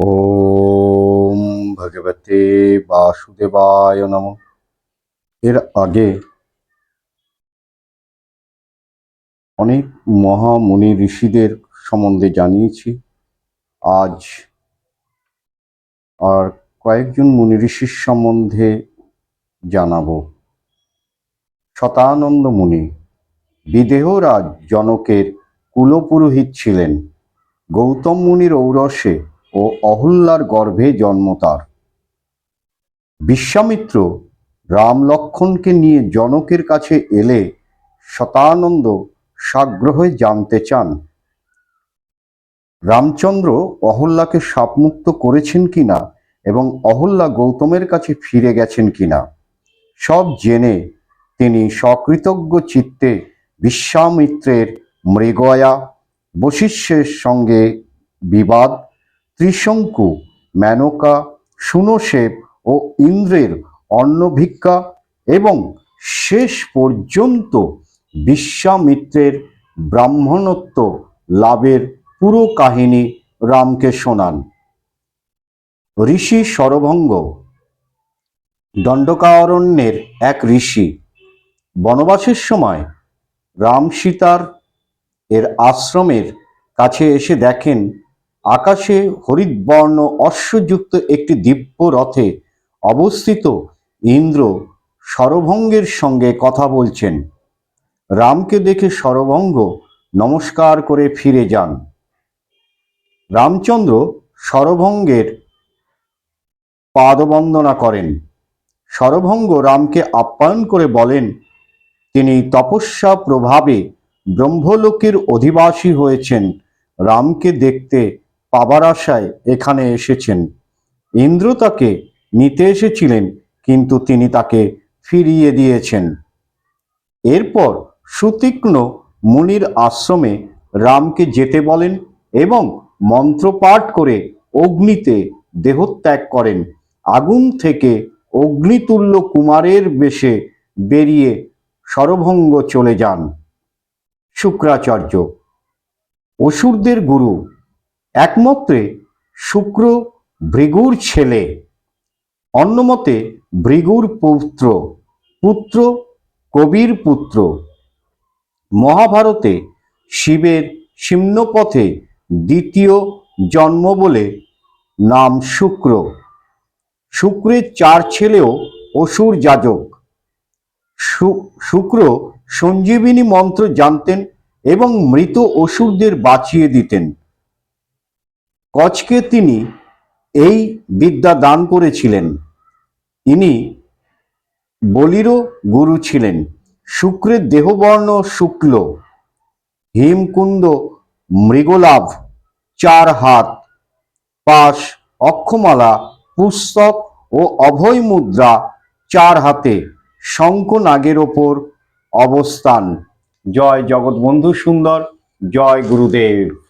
ওম ভগবতে বাসুদেবায় নম। এর আগে অনেক মহামুনি ঋষিদের সম্বন্ধে জানিয়েছি। আজ আর কয়েকজন মুনি ঋষির সম্বন্ধে জানাব। শতানন্দ মুনি বিদেহরাজ জনকের কুলপুরোহিত ছিলেন। গৌতম মুনির ঔরসে ও অহল্যার গর্ভে জন্ম তার। বিশ্বামিত্র রাম লক্ষণকে নিয়ে জনকের কাছে এলে শতানন্দ সাগ্রহে জানতে চান, রামচন্দ্র অহল্যাকে সাপমুক্ত করেছেন কিনা এবং অহল্যা গৌতমের কাছে ফিরে গেছেন কিনা, সব জেনে তিনি সকৃতজ্ঞ চিত্তে বিশ্বামিত্রের মৃগয়া বশিষ্যের সঙ্গে বিবাদ ত্রিশঙ্কু মেনকা সুনশেব ও ইন্দ্রের অন্নভিক্ষা এবং শেষ পর্যন্ত বিশ্বামিত্রের ব্রাহ্মণত্ব লাভের পুরো কাহিনী রামকে শোনান। ঋষি সরভঙ্গ দণ্ডকারণ্যের এক ঋষি। বনবাসের সময় রাম সীতার এর আশ্রমের কাছে এসে দেখেন আকাশে হরিৎবর্ণ অশ্বযুক্ত একটি দিব্য রথে অবস্থিত ইন্দ্র সরভঙ্গের সঙ্গে কথা বলছেন। রামকে দেখে সরভঙ্গ নমস্কার করে ফিরে যান। রামচন্দ্র সরভঙ্গের পাদবন্দনা করেন। সরভঙ্গ রামকে আপ্যায়ন করে বলেন, তিনি তপস্যা প্রভাবে ব্রহ্মলোকের অধিবাসী হয়েছেন। রামকে দেখতে পাবার আশায় এখানে এসেছেন। ইন্দ্র তাকে নিতে এসেছিলেন, কিন্তু তিনি তাকে ফিরিয়ে দিয়েছেন। এরপর সুতীক্ষ্ণ মুনির আশ্রমে রামকে যেতে বলেন এবং মন্ত্রপাঠ করে অগ্নিতে দেহত্যাগ করেন। আগুন থেকে অগ্নিতুল্য কুমারের বেশে বেরিয়ে সরভঙ্গ চলে যান। শুক্রাচার্য, অসুরদের গুরু একমত্রে শুক্র ভৃগুর ছেলে, অন্যমতে ভৃগুর পুত্র পুত্র কবির পুত্র। মহাভারতে শিবের সিম্নপথে দ্বিতীয় জন্ম বলে নাম শুক্র। শুক্রের চার ছেলেও অসুর যাজক। শুক্র সঞ্জীবিনী মন্ত্র জানতেন এবং মৃত অসুরদের বাঁচিয়ে দিতেন। কচকে তিনি এই বিদ্যা দান করেছিলেন। ইনি বলিরও গুরু ছিলেন। শুক্রের দেহবর্ণ শুক্ল, হিমকুন্দ মৃগলাভ, চার হাত, পাশ, অক্ষমালা, পুস্তক ও অভয় মুদ্রা চার হাতে, শঙ্খ নাগের ওপর অবস্থান। জয় জগৎবন্ধু সুন্দর, জয় গুরুদেব।